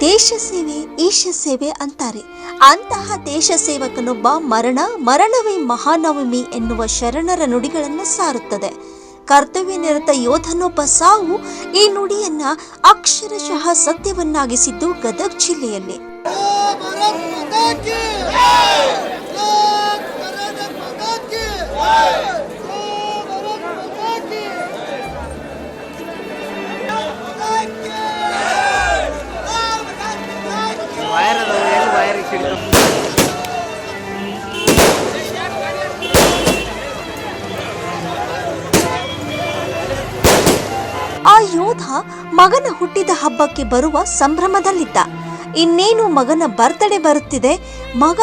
ದೇಶ ಸೇವೆ ಈಶ ಸೇವೆ ಅಂತಾರೆ ಅಂತಹ ದೇಶ ಸೇವಕನೊಬ್ಬ ಮರಣ ಮರಣವೇ ಮಹಾನವಮಿ ಎನ್ನುವ ಶರಣರ ನುಡಿಗಳನ್ನು ಸಾರುತ್ತದೆ ಕರ್ತವ್ಯ ನಿರತ ಯೋಧನೊಬ್ಬ ಸಾವು ಈ ನುಡಿಯನ್ನ ಅಕ್ಷರಶಃ ಸತ್ಯವನ್ನಾಗಿಸಿದ್ದು ಗದಗ್ ಜಿಲ್ಲೆಯಲ್ಲಿ Yeah! ಮಗನ ಹುಟ್ಟಿದ ಹಬ್ಬಕ್ಕೆ ಬರುವ ಸಂಭ್ರಮದಲ್ಲಿದ್ದ. ಇನ್ನೇನು ಮಗನ ಬರ್ತಡೆ ಬರುತ್ತಿದೆ? ಮಗ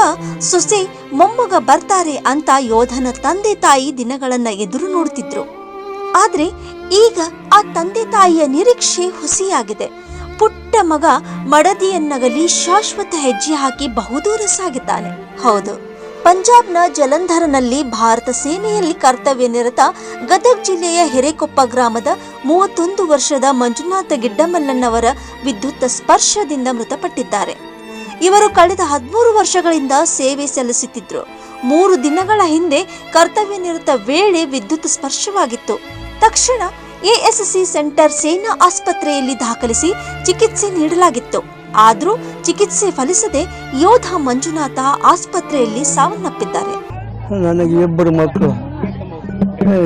ಸೊಸೆ ಮೊಮ್ಮಗ ಬರ್ತಾರೆ ಅಂತ ಯೋಧನ ತಂದೆ ತಾಯಿ ದಿನಗಳನ್ನ ಎದುರು ನೋಡುತ್ತಿದ್ರು ಆದ್ರೆ ಈಗ ಆ ತಂದೆ ತಾಯಿಯ ನಿರೀಕ್ಷೆ ಹುಸಿಯಾಗಿದೆ. ಪುಟ್ಟ ಮಗ ಮಡದಿಯನ್ನಗಲಿ ಶಾಶ್ವತ ಹೆಜ್ಜೆ ಹಾಕಿ ಬಹುದೂರ ಸಾಗಿದ್ದಾನೆ. ಹೌದು, ಪಂಜಾಬ್ನ ಜಲಂಧರನಲ್ಲಿ ಭಾರತ ಸೇನೆಯಲ್ಲಿ ಕರ್ತವ್ಯ ನಿರತ ಗದಗ್ ಜಿಲ್ಲೆಯ ಹಿರೇಕೊಪ್ಪ ಗ್ರಾಮದ ಮೂವತ್ತೊಂದು ವರ್ಷದ ಮಂಜುನಾಥ ಗಿಡ್ಡಮಲ್ಲಣ್ಣವರ ವಿದ್ಯುತ್ ಸ್ಪರ್ಶದಿಂದ ಮೃತಪಟ್ಟಿದ್ದಾರೆ. ಇವರು ಕಳೆದ ಹದಿಮೂರು ವರ್ಷಗಳಿಂದ ಸೇವೆ ಸಲ್ಲಿಸುತ್ತಿದ್ರು. ಮೂರು ದಿನಗಳ ಹಿಂದೆ ಕರ್ತವ್ಯ ನಿರತ ವೇಳೆ ವಿದ್ಯುತ್ ಸ್ಪರ್ಶವಾಗಿತ್ತು. ತಕ್ಷಣ ಎಎಸ್ಸಿ ಸೆಂಟರ್ ಸೇನಾ ಆಸ್ಪತ್ರೆಯಲ್ಲಿ ದಾಖಲಿಸಿ ಚಿಕಿತ್ಸೆ ನೀಡಲಾಗಿತ್ತು. ಆದರೂ ಚಿಕಿತ್ಸೆ ಫಲಿಸದೆ ಯೋಧ ಮಂಜುನಾಥ ಆಸ್ಪತ್ರೆಯಲ್ಲಿ ಸಾವನ್ನಪ್ಪಿದ್ದಾರೆ. ನನಗೆ ಇಬ್ಬರು ಮಕ್ಕಳು.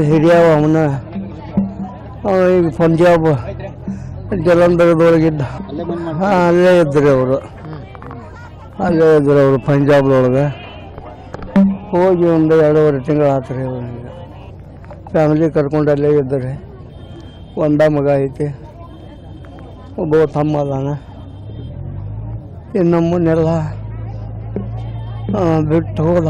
ಹಿರಿಯವ ಅವನ ಅವ ಈಗ ಪಂಜಾಬ್ ಜಲಂಧರದೊಳಗಿದ್ದ. ಹಾಂ, ಅಲ್ಲೇ ಇದ್ರಿ ಅವರು. ಅಲ್ಲೇ ಇದ್ರಿ ಅವರು ಪಂಜಾಬ್ದೊಳಗೆ ಹೋಗಿ ಒಂದು ಎರಡೂವರೆ ತಿಂಗಳು ಆತ್ರಿ ಅವ್ರಿಗೆ ಫ್ಯಾಮಿಲಿ ಕರ್ಕೊಂಡು ಅಲ್ಲೇ ಇದ್ದರೆ ಒಂದ ಮಗ ಐತಿ. ಒಬ್ಬ ತಮ್ಮ ಅದಾನ. ಇನ್ನೊಮ್ಮನ್ನೆಲ್ಲ ಬಿಟ್ಟು ಹೋದ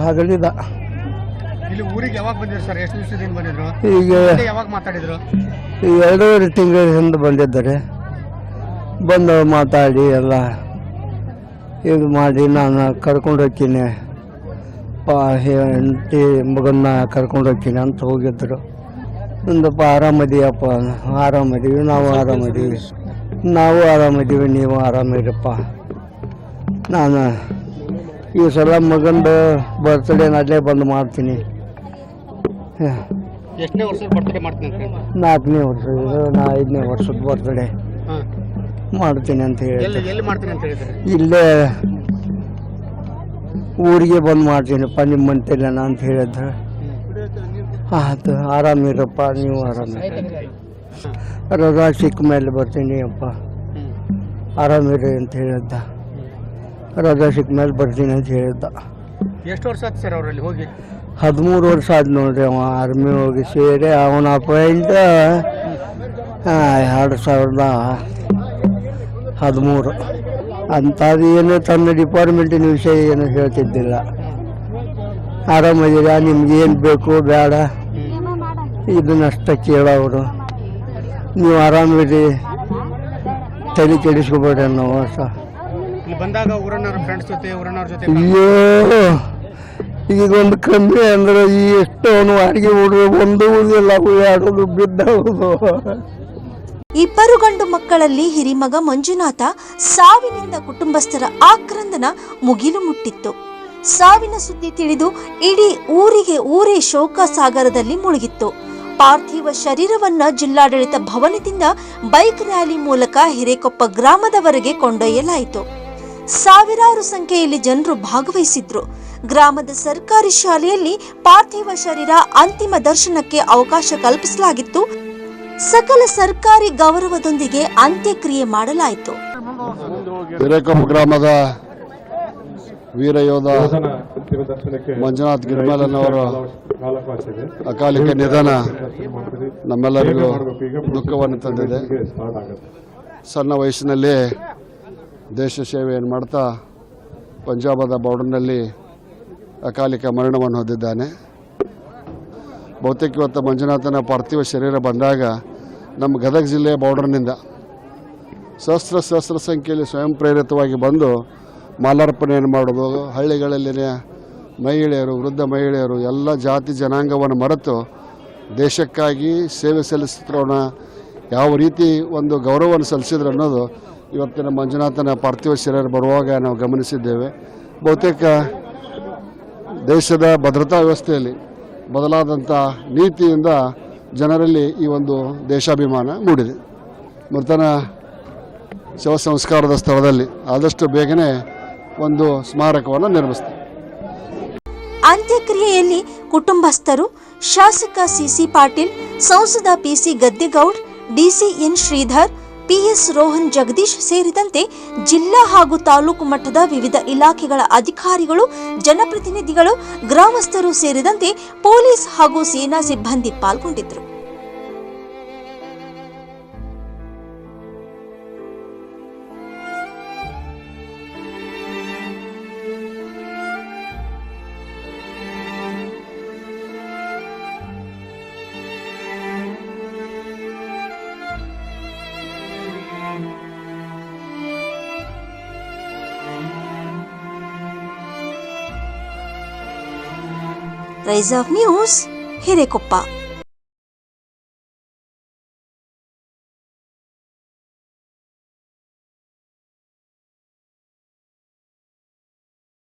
ಇಲ್ಲಿ ಊರಿಗೆ ಯಾವಾಗ ಬಂದಿದ್ರು ಸರ್? ಎಷ್ಟು ದಿವಸದಿಂದ ಬಂದಿದ್ರು? ಈಗ ಯಾವಾಗ ಮಾತಾಡಿದ್ರು? ಎರಡೂವರೆ ತಿಂಗಳ ಹಿಂದೆ ಬಂದಿದ್ದಾರೆ. ಬಂದು ಮಾತಾಡಿ ಎಲ್ಲ. ಇದು ಮಾಡಿ ನಾನು ಕರ್ಕೊಂಡು ಹೋಗ್ತೀನಿ. ಪಾ ಹೆಂಡತಿ ಮಗನ್ನ ಕರ್ಕೊಂಡು ಹೋಗ್ತೀನಿ ಅಂತ ಹೋಗಿದ್ರು. ಒಂದಪ್ಪ ಆರಾಮದೀಯಪ್ಪ. ಆರಾಮದೀವಿ ನಾವು ಆರಾಮದೀವಿ. ನಾವು ಆರಾಮದೀವಿ ನೀವು ಆರಾಮಿರಪ್ಪ. ನಾನು ಈ ಸಲ ಮಗಂದು ಬರ್ತ್ಡೇ ಅಲ್ಲೇ ಬಂದು ಮಾಡ್ತೀನಿ. ಎಷ್ಟನೇ ವರ್ಷದ ಬರ್ತಡೇ ಮಾಡ್ತೀನಿ ನಾಲ್ಕನೇ ವರ್ಷ ಇದು ನಾ ಐದನೇ ವರ್ಷದ ಬರ್ತಡೆ ಮಾಡ್ತೀನಿ ಅಂತ ಹೇಳಿ ಎಲ್ಲಿ ಮಾಡ್ತೀನಿ ಅಂತ ಹೇಳಿದ್ರು? ಇಲ್ಲೇ ಊರಿಗೆ ಬಂದು ಮಾಡ್ತೀನಪ್ಪ ನಿಮ್ಮ ಮಂತೆಲ್ಲ ಅಂತ ಹೇಳಿದ್ರೆ. ಆಯ್ತು ಆರಾಮಿರಪ್ಪ ನೀವು ಆರಾಮ ರಜಾ ಸಿಕ್ಕ ಮೇಲೆ ಬರ್ತೀನಿ ಅಪ್ಪ. ಆರಾಮಿರಿ ಅಂತ ಹೇಳಿದ್ದ. ರಜಾ ಸಿಕ್ಕ ಮೇಲೆ ಬರ್ತೀನಿ ಅಂತ ಹೇಳಿದ್ದ. ಎಷ್ಟು ವರ್ಷ ಆಯ್ತು ಸರ್ ಅವರಲ್ಲಿ ಹೋಗಿ? ಹದಿಮೂರು ವರ್ಷ ಆದ್ ನೋಡ್ರಿ ಅವ ಆರ್ಮಿ ಹೋಗಿ ಸೇರಿ ಅವನ ಅಪಾಯಿಂಟ್ ಎರಡು ಸಾವಿರದ ಹದಿಮೂರು. ಅಂಥದ್ದು ಏನು ತನ್ನ ಡಿಪಾರ್ಟ್ಮೆಂಟಿನ ವಿಷಯ ಏನು ಹೇಳ್ತಿದ್ದಿಲ್ಲ. ಆರಾಮದಿರ ನಿಮ್ಗೇನು ಏನು ಬೇಕು ಬೇಡ. ಇದನ್ನಷ್ಟ ಕೇಳೋರು ನೀವು ಆರಾಮಿರಿ. ತಲೆ ಕೆಡಿಸ್ಕೊಬೇಡ್ರಿ ನಾವು ಹೊಸ. ಬಂದಾಗ ಜೊತೆ ಊರನ್ನ ಜೊತೆ ಅಯ್ಯೋ! ಈಗ ಒಂದು ಕಮ್ಮಿ ಅಂದ್ರೆ ಈ ಎಷ್ಟು ಅಡಿಗೆ ಹುಡುಗ ಒಂದು ಉಳಿದಿಲ್ಲ ಆಡೋದು ಬಿದ್ದವು ಇಬ್ಬರು ಗಂಡು ಮಕ್ಕಳಲ್ಲಿ ಹಿರಿಮಗ ಮಂಜುನಾಥ ಸಾವಿನಿಂದ ಕುಟುಂಬಸ್ಥರ ಆಕ್ರಂದನ ಮುಗಿಲು ಮುಟ್ಟಿತ್ತು. ಸಾವಿನ ಸುದ್ದಿ ತಿಳಿದು ಇಡೀ ಊರಿಗೆ ಊರೇ ಶೋಕ ಸಾಗರದಲ್ಲಿ ಮುಳುಗಿತ್ತು. ಪಾರ್ಥಿವ ಶರೀರವನ್ನ ಜಿಲ್ಲಾಡಳಿತ ಭವನದಿಂದ ಬೈಕ್ ರ್ಯಾಲಿ ಮೂಲಕ ಹಿರೇಕೊಪ್ಪ ಗ್ರಾಮದವರೆಗೆ ಕೊಂಡೊಯ್ಯಲಾಯಿತು. ಸಾವಿರಾರು ಸಂಖ್ಯೆಯಲ್ಲಿ ಜನರು ಭಾಗವಹಿಸಿದ್ರು. ಗ್ರಾಮದ ಸರ್ಕಾರಿ ಶಾಲೆಯಲ್ಲಿ ಪಾರ್ಥಿವ ಶರೀರ ಅಂತಿಮ ದರ್ಶನಕ್ಕೆ ಅವಕಾಶ ಕಲ್ಪಿಸಲಾಗಿತ್ತು. ಸಕಲ ಸರ್ಕಾರಿ ಗೌರವದೊಂದಿಗೆ ಅಂತ್ಯಕ್ರಿಯೆ ಮಾಡಲಾಯಿತು. ಗ್ರಾಮದ ವೀರ ಯೋಧ ಮಂಜುನಾಥ್ ಗಿರ್ಮಲನವರು ಅಕಾಲಿಕ ನಿಧನ ನಮ್ಮೆಲ್ಲರಿಗೂ ದುಃಖವನ್ನು ತಂದಿದೆ. ಸಣ್ಣ ವಯಸ್ಸಿನಲ್ಲಿ ದೇಶ ಸೇವೆಯನ್ನು ಮಾಡ್ತಾ ಪಂಜಾಬದ ಬಾರ್ಡರ್ನಲ್ಲಿ ಅಕಾಲಿಕ ಮರಣವನ್ನು ಹೊಂದಿದ್ದಾನೆ. ಬಹುತೇಕ ಇವತ್ತು ಮಂಜುನಾಥನ ಪಾರ್ಥಿವ ಶರೀರ ಬಂದಾಗ ನಮ್ಮ ಗದಗ ಜಿಲ್ಲೆಯ ಬಾರ್ಡರ್ನಿಂದ ಸಹಸ್ರ ಸಹಸ್ರ ಸಂಖ್ಯೆಯಲ್ಲಿ ಸ್ವಯಂ ಪ್ರೇರಿತವಾಗಿ ಬಂದು ಮಾಲಾರ್ಪಣೆಯನ್ನು ಮಾಡೋದು ಹಳ್ಳಿಗಳಲ್ಲಿನ ಮಹಿಳೆಯರು, ವೃದ್ಧ ಮಹಿಳೆಯರು, ಎಲ್ಲ ಜಾತಿ ಜನಾಂಗವನ್ನು ಮರೆತು ದೇಶಕ್ಕಾಗಿ ಸೇವೆ ಸಲ್ಲಿಸಿದ್ರೋಣ ಯಾವ ರೀತಿ ಒಂದು ಗೌರವವನ್ನು ಸಲ್ಲಿಸಿದ್ರು ಅನ್ನೋದು ಇವತ್ತಿನ ಮಂಜುನಾಥನ ಪಾರ್ಥಿವ ಶರೀರ ಬರುವಾಗ ನಾವು ಗಮನಿಸಿದ್ದೇವೆ. ಬಹುತೇಕ ದೇಶದ ಭದ್ರತಾ ವ್ಯವಸ್ಥೆಯಲ್ಲಿ ಬದಲಾದಂಥ ನೀತಿಯಿಂದ ಜನರಲ್ಲಿ ಈ ಒಂದು ದೇಶಾಭಿಮಾನ ಮೂಡಿದೆ. ಮೃತನ ಶವ ಸಂಸ್ಕಾರದ ಸ್ಥಳದಲ್ಲಿ ಆದಷ್ಟು ಬೇಗನೆ ಒಂದು ಸ್ಮಾರಕವನ್ನು ನಿರ್ಮಿಸ್ತಾರೆ. ಅಂತ್ಯಕ್ರಿಯೆಯಲ್ಲಿ ಕುಟುಂಬಸ್ಥರು, ಶಾಸಕ ಸಿಸಿ ಪಾಟೀಲ್, ಸಂಸದ PC Gaddigoud DC N Shridhar PS Rohan Jagadish ಸೇರಿದಂತೆ ಜಿಲ್ಲಾ ಹಾಗೂ ತಾಲೂಕು ಮಟ್ಟದ ವಿವಿಧ ಇಲಾಖೆಗಳ ಅಧಿಕಾರಿಗಳು, ಜನಪ್ರತಿನಿಧಿಗಳು, ಗ್ರಾಮಸ್ಥರು ಸೇರಿದಂತೆ ಪೊಲೀಸ್ ಹಾಗೂ ಸೇನಾ ಸಿಬ್ಬಂದಿ ಪಾಲ್ಗೊಂಡಿದ್ದರು. Rise of news Hirekoppa